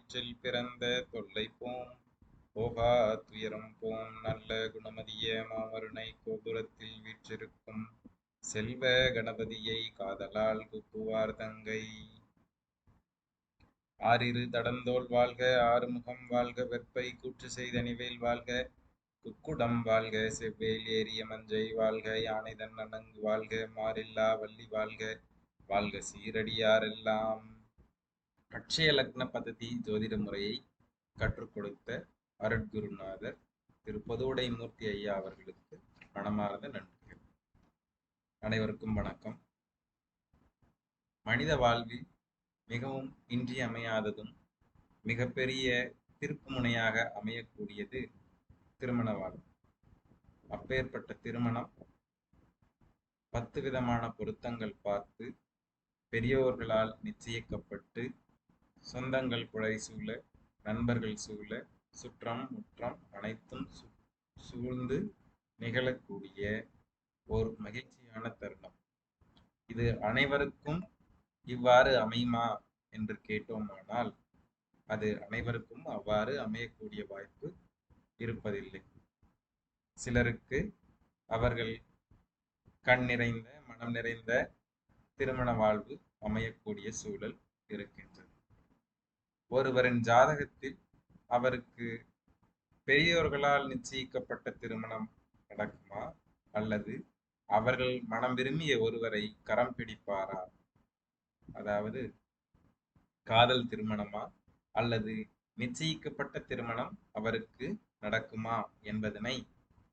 வயிற்றில் பிறந்த தொல்லை போம். போகா துயரம் போம். நல்ல குணமதிய மாமருணை கோபுரத்தில் வீற்றிருக்கும். செல்வ கணபதியை காதலால் குப்புவார் தங்கை. ஆறிரு தடந்தோல் வாழ்க. ஆறுமுகம் வாழ்க. வெப்பை கூற்று செய்த நிவேல் வாழ்க. குக்குடம் வாழ்க. செவ்வேல் ஏறிய மஞ்சை வாழ்க. யானைதன் அணங்கு வாழ்க. மாறில்லா வள்ளி வாழ்க. வாழ்க சீரடியாரெல்லாம். அட்சய லக்ன பദ്ധதி ஜோதிட முறையை கற்றுக் கொடுத்த அருட்குருநாதர் திரு பொதுவுடை மூர்த்தி ஐயா அவர்களுக்கு மனமார்ந்த நன்றிகள். அனைவருக்கும் வணக்கம். மனித வாழ்வில் மிகவும் இன்றியமையாததும் மிகப்பெரிய திருப்புமுனையாக அமையக்கூடியது திருமண வாழ்வு. அப்பேற்பட்ட திருமணம் பத்து விதமான பொருத்தங்கள் பார்த்து பெரியோர்களால் நிச்சயிக்கப்பட்டு சொந்தங்கள் குழை சூழ நண்பர்கள் சூழ சுற்றம் முற்றம் அனைத்தும் சு- சூழ்ந்து நிகழக்கூடிய ஒரு மகிழ்ச்சியான தருணம். இது அனைவருக்கும் இவ்வாறு அமையுமா என்று கேட்டோமானால் அது அனைவருக்கும் அவ்வாறு அமையக்கூடிய வாய்ப்பு இருப்பதில்லை. சிலருக்கு அவர்கள் கண் நிறைந்த மனம் நிறைந்த திருமண வாழ்வு அமையக்கூடிய சூழல் இருக்கின்றது. ஒருவரின் ஜாதகத்தில் அவருக்கு பெரியோர்களால் நிச்சயிக்கப்பட்ட திருமணம் நடக்குமா? அல்லது அவர்கள் மனம் விரும்பிய ஒருவரை கரம் பிடிப்பாரா? அதாவது காதல் திருமணமா? அல்லது நிச்சயிக்கப்பட்ட திருமணம் அவருக்கு நடக்குமா? என்பதனை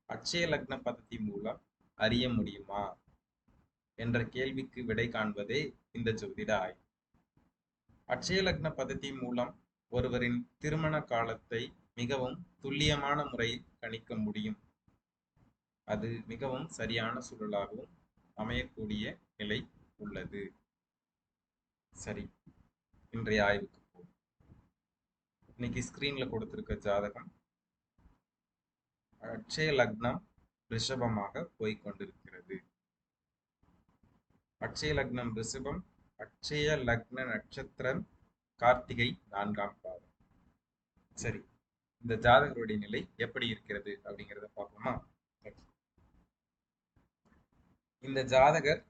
அட்சய லக்ன பதத்தி மூலம் அறிய முடியுமா? என்ற கேள்விக்கு விடை காண்பதே இந்த ஜோதிட ஆய்வு. அட்சய லக்ன மூலம் ஒருவரின் திருமண காலத்தை மிகவும் துல்லியமான முறையில் கணிக்க முடியும். அது மிகவும் சரியான சூழலாகவும் அமையக்கூடிய நிலை உள்ளது. சரி இன்றைய ஆய்வுக்கு போகும் இன்னைக்கு ஸ்கிரீன்ல கொடுத்திருக்க ஜாதகம் அட்சய லக்னம் ரிஷபமாக போய்கொண்டிருக்கிறது அட்சய லக்னம் ரிஷபம் அட்சய லக்ன நட்சத்திரம் கார்த்திகை நான்காம் பாதம். சரி இந்த ஜாதகருடைய நிலை எப்படி இருக்கிறது அப்படிங்கிறத பார்ப்போமா இந்த ஜாதகர்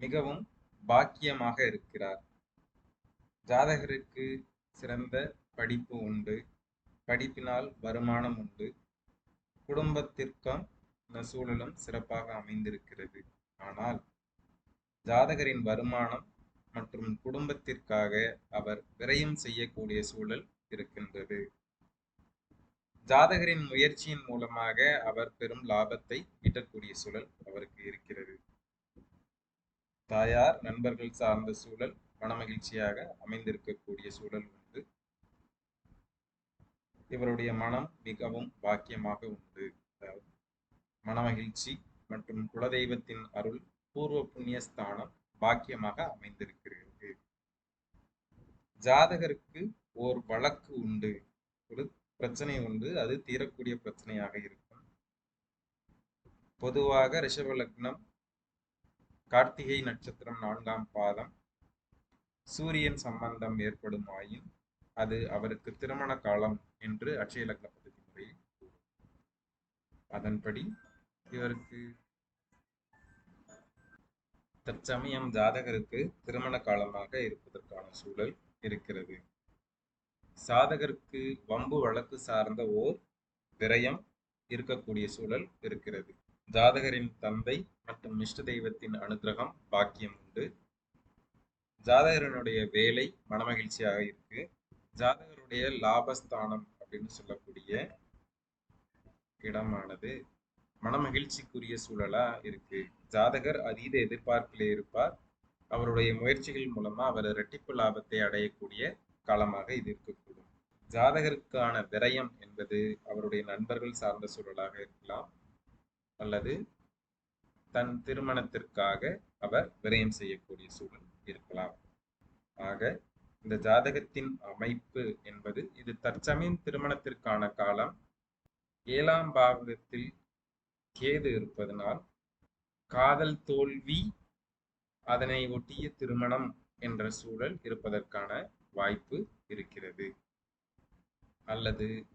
மிகவும் பாக்கியமாக இருக்கிறார். ஜாதகருக்கு சிறந்த படிப்பு உண்டு படிப்பினால் வருமானம் உண்டு குடும்பத்திற்கும் இந்த சூழலும் சிறப்பாக அமைந்திருக்கிறது. ஆனால் ஜாதகரின் வருமானம் மற்றும் குடும்பத்திற்காக அவர் விரயம் செய்யக்கூடிய சூழல் இருக்கின்றது. ஜாதகரின் முயற்சியின் மூலமாக அவர் பெரும் லாபத்தை ஈட்டக்கூடிய சூழல் அவருக்கு இருக்கிறது. தாயார் நண்பர்கள் சார்ந்த சூழல் மனமகிழ்ச்சியாக அமைந்திருக்கக்கூடிய சூழல் உண்டு. இவருடைய மனம் மிகவும் பாக்கியமாக உண்டு. அதாவது மனமகிழ்ச்சி மற்றும் குலதெய்வத்தின் அருள் பூர்வ புண்ணிய ஸ்தானம் பாக்கியமாக அமைந்திருக்கிறது ஜாதகருக்கு ஓர் வழக்கு உண்டு. ஒரு பிரச்சனை உண்டு. அது தீரக்கூடிய பிரச்சனையாக இருக்கும். பொதுவாக ரிஷப லக்னம் கார்த்திகை நட்சத்திரம் நான்காம் பாதம் சூரியன் சம்பந்தம் ஏற்படுமாயின் அது அவருக்கு திருமண காலம் என்று அட்சய லக்ன பദ്ധதி முறையில் அதன்படி இவருக்கு தற்சமயம் ஜாதகருக்கு திருமண காலமாக இருப்பதற்கான சூழல் இருக்கிறது. சாதகருக்கு வம்பு வழக்கு சார்ந்த ஓர் விரயம் இருக்கக்கூடிய சூழல் இருக்கிறது. ஜாதகரின் தந்தை மற்றும் இஷ்ட தெய்வத்தின் அனுகிரகம் பாக்கியம் உண்டு. ஜாதகரனுடைய வேலை மனமகிழ்ச்சியாக இருக்கு. ஜாதகருடைய லாபஸ்தானம் அப்படின்னு சொல்லக்கூடிய இடமானது மனமகிழ்ச்சிக்குரிய சூழலா இருக்கு. ஜாதகர் அதீத எதிர்பார்ப்பிலே இருப்பார். அவருடைய முயற்சிகள் மூலமா அவர் இரட்டிப்பு லாபத்தை அடையக்கூடிய காலமாக இது இருக்கக்கூடும். ஜாதகருக்கான விரயம் என்பது அவருடைய நண்பர்கள் சார்ந்த சூழலாக இருக்கலாம். அல்லது தன் திருமணத்திற்காக அவர் விரயம் செய்யக்கூடிய சூழல் இருக்கலாம். ஆக இந்த ஜாதகத்தின் அமைப்பு என்பது இது தற்சமயம் திருமணத்திற்கான காலம். ஏழாம் பாகத்தில் கேது இருப்பதனால் காதல் தோல்வி அதனை ஒட்டிய திருமணம் என்ற சூழல் இருப்பதற்கான வாய்ப்பு இருக்கிறது. அல்லது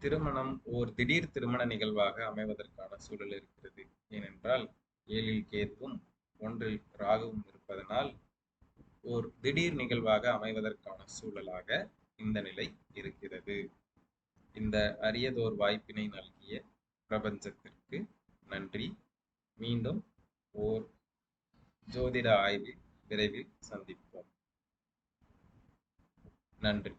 திருமணம் ஓர் திடீர் திருமண நிகழ்வாக அமைவதற்கான சூழல் இருக்கிறது. ஏனென்றால் ஏழில் கேதுவும் ஒன்றில் ராகுவும் இருப்பதனால் ஓர் திடீர் நிகழ்வாக அமைவதற்கான சூழலாக இந்த நிலை இருக்கிறது. இந்த அரியதோர் வாய்ப்பினை நல்கிய பிரபஞ்சத்திற்கு நன்றி. மீண்டும் ஓர் ஜோதிட ஆய்வில் விரைவில் சந்திப்போம். நன்றி.